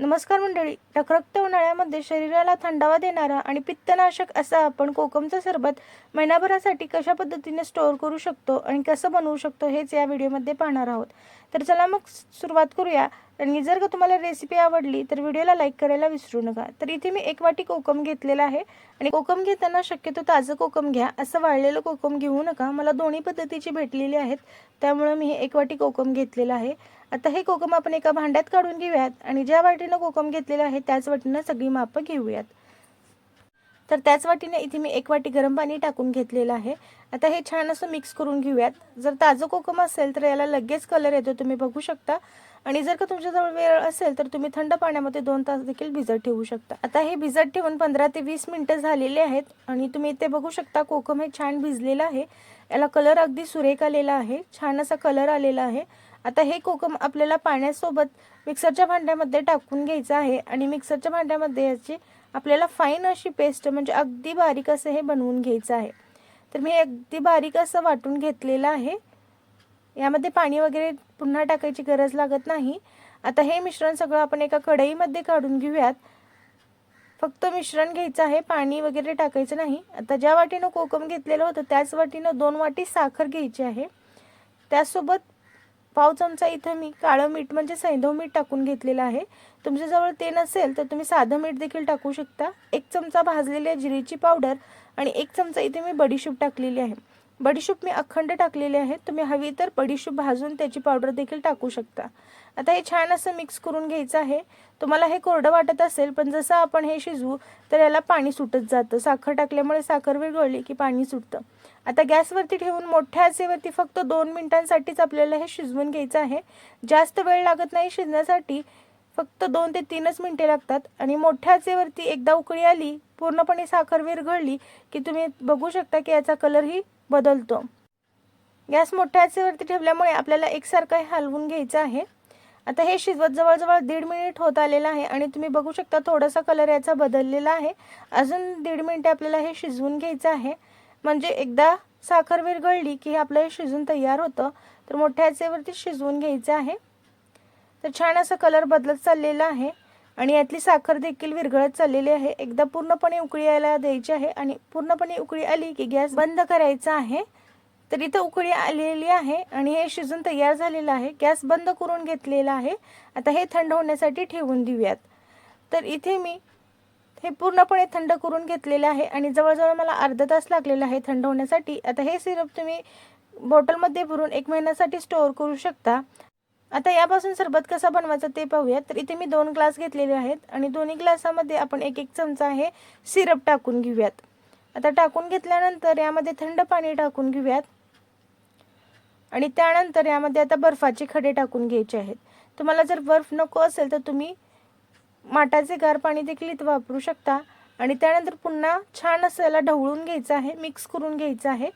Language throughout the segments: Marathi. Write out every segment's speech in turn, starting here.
नमस्कार मंडळी. रखरक्त उन्हाळ्यामध्ये शरीराला थंडावा देणारा आणि पित्तनाशक असा आपण कोकमचं सरबत महिनाभरासाठी कशा पद्धतीने स्टोअर करू शकतो आणि कसं बनवू शकतो हेच या व्हिडिओमध्ये पाहणार आहोत. तर चला मग सुरुवात करूया. आणि जर का तुम्हाला रेसिपी आवडली तर व्हिडिओला लाईक करायला विसरू नका. तर इथे मी एक वाटी कोकम घेतलेला आहे. आणि कोकम घेताना शक्यतो ताजं कोकम घ्या. असं वाळलेलं कोकम घेऊ नका. मला दोन्ही पद्धतीची भेटलेली आहेत. त्यामुळे मी हे एक वाटी कोकम घेतलेलं आहे. आता हे कोकम आपण एका भांड्यात काढून घेऊयात आणि ज्या वाटीनं कोकम घेतलेलं आहे त्याच वाटीनं सगळी मापं घेऊयात. तर त्याच वाटीने इथे मी एक वाटी गरम पाणी टाकून घेतलेलं आहे. आता हे छान असं मिक्स करून घेऊयात. जर ताजं कोकम असेल तर याला लगेच कलर येतो तुम्ही बघू शकता. आणि जर का तुमच्याजवळ वेळ असेल तर तुम्ही थंड पाण्यामध्ये दोन तास देखील भिजत ठेवू शकता. आता हे भिजत ठेवून पंधरा ते वीस मिनटं झालेले आहेत आणि तुम्ही इथे बघू शकता कोकम हे छान भिजलेलं आहे. याला कलर अगदी सुरेख आलेला आहे. छान असा कलर आलेला आहे. आता हे कोकम आपल्याला पाण्यासोबत मिक्सरच्या भांड्यामध्ये टाकून घ्यायचं आहे आणि मिक्सरच्या भांड्यामध्ये याची आपल्याला फाईन अशी पेस्ट म्हणजे अगदी बारीक असं हे बनवून घ्यायचं आहे. तर मी अगदी बारीक असं वाटून घेतलेलं आहे. यामध्ये पाणी वगैरे पुन्हा टाकायची गरज लागत नाही. आता हे मिश्रण सगळं आपण एका कढईमध्ये काढून घेऊयात. फक्त मिश्रण घ्यायचं आहे पाणी वगैरे टाकायचं नाही. आता ज्या वाटीनं कोकम घेतलेलं होतं त्याच वाटीनं दोन वाटी साखर घ्यायची आहे. त्यासोबत पाव चमचा इथं मी काळं मीठ म्हणजे सैंधव मीठ टाकून घेतलेलं आहे. तुमच्याजवळ ते नसेल तर तुम्ही साधं मीठ देखील टाकू शकता. एक चमचा भाजलेल्या जिरीची पावडर आणि एक चमचा इथे मी बडीशूप टाकलेली आहे. बडीशूप मी अखंड टाकलेली आहे. तुम्ही हवी तर बडीशूप भाजून त्याची पावडर देखील टाकू शकता. आता हे छान असं मिक्स करून घ्यायचं आहे. तुम्हाला हे कोरडं वाटत असेल पण जसं आपण हे शिजवू तर याला पाणी सुटत जातं. साखर टाकल्यामुळे साखर विरघळली की पाणी सुटतं. आता गॅसवरती ठेवून मोठ्या आचेवरती फक्त दोन मिनिटांसाठीच आपल्याला हे शिजवून घ्यायचं आहे. जास्त वेळ लागत नाही शिजण्यासाठी. फक्त दोन ते तीनच मिनटे लागतात आणि मोठ्या आचेवरती एकदा उकळी आली पूर्णपणे साखर विरघळली की तुम्ही बघू शकता की याचा कलरही बदलतो. गॅस मोठ्या आचेवरती ठेवल्यामुळे आपल्याला एकसारखं हे हलवून घ्यायचं आहे. आता हे शिजवत जवळजवळ दीड मिनिट होत आलेलं आहे आणि तुम्ही बघू शकता थोडासा कलर याचा बदललेला आहे. अजून दीड मिनिटे आपल्याला हे शिजवून घ्यायचं आहे. म्हणजे एकदा साखर विरघळली की हे आपलं हे शिजून तयार होतं तर मोठ्या आचेवरती शिजवून घ्यायचं आहे. तर छान असा कलर बदलत चाललेला आहे. आणि यातली साखर देखील विरघळत चाललेली आहे. एकदा पूर्णपणे उकळी यायला द्यायची आहे आणि पूर्णपणे उकळी आली की गॅस बंद करायचा आहे तर इथं उकळी आलेली आहे आणि हे शिजून तयार झालेलं आहे. गॅस बंद करून घेतलेला आहे. आता हे थंड होण्यासाठी ठेवून देऊयात. तर इथे मी हे पूर्णपणे थंड करून घेतलेले आहे आणि जवळजवळ मला अर्धा तास लागलेला आहे थंड होण्यासाठी. आता हे सिरप तुम्ही बॉटलमध्ये भरून एक महिन्यासाठी स्टोअर करू शकता. आता यापासून सरबत कसा बनवायचा ते पाहूयात. तर इथे मी दोन ग्लास घेतलेले आहेत आणि दोन्ही ग्लासामध्ये आपण एक एक चमचा हे सिरप टाकून घेऊयात. आता टाकून घेतल्यानंतर यामध्ये थंड पाणी टाकून घेऊयात. आणि त्यानंतर यामध्ये आता बर्फाचे खडे टाकून घ्यायचे आहेत. तुम्हाला जर बर्फ नको असेल तर तुम्ही माठाचे गार पाणी देखील इथं वापरू शकता. आणि त्यानंतर पुन्हा छान असं याला ढवळून घ्यायचं आहे मिक्स करून घ्यायचं आहे.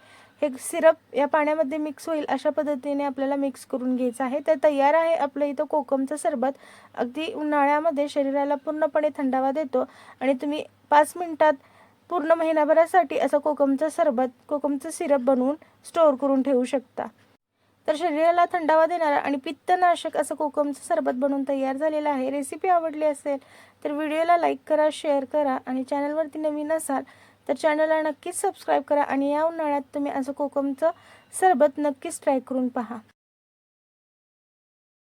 हे सिरप या पाण्यामध्ये मिक्स होईल अशा पद्धतीने आपल्याला मिक्स करून घ्यायचं आहे. तर तयार आहे आपलं इथं कोकमचं सरबत. अगदी उन्हाळ्यामध्ये शरीराला पूर्णपणे थंडावा देतो. आणि तुम्ही पाच मिनटात पूर्ण महिनाभरासाठी असं कोकमचं सरबत कोकमचं सिरप बनवून स्टोअर करून ठेवू शकता. तर शरीराला थंडावा देणारा आणि पित्तनाशक असं कोकमचं सरबत बनवून तयार झालेलं आहे. रेसिपी आवडली असेल तर व्हिडिओला लाईक करा शेअर करा आणि चॅनलवरती नवीन असाल तर चॅनलला नक्कीच सबस्क्राईब करा आणि या उन्हाळ्यात तुम्ही असं कोकमचं सरबत नक्कीच ट्राय करून पहा.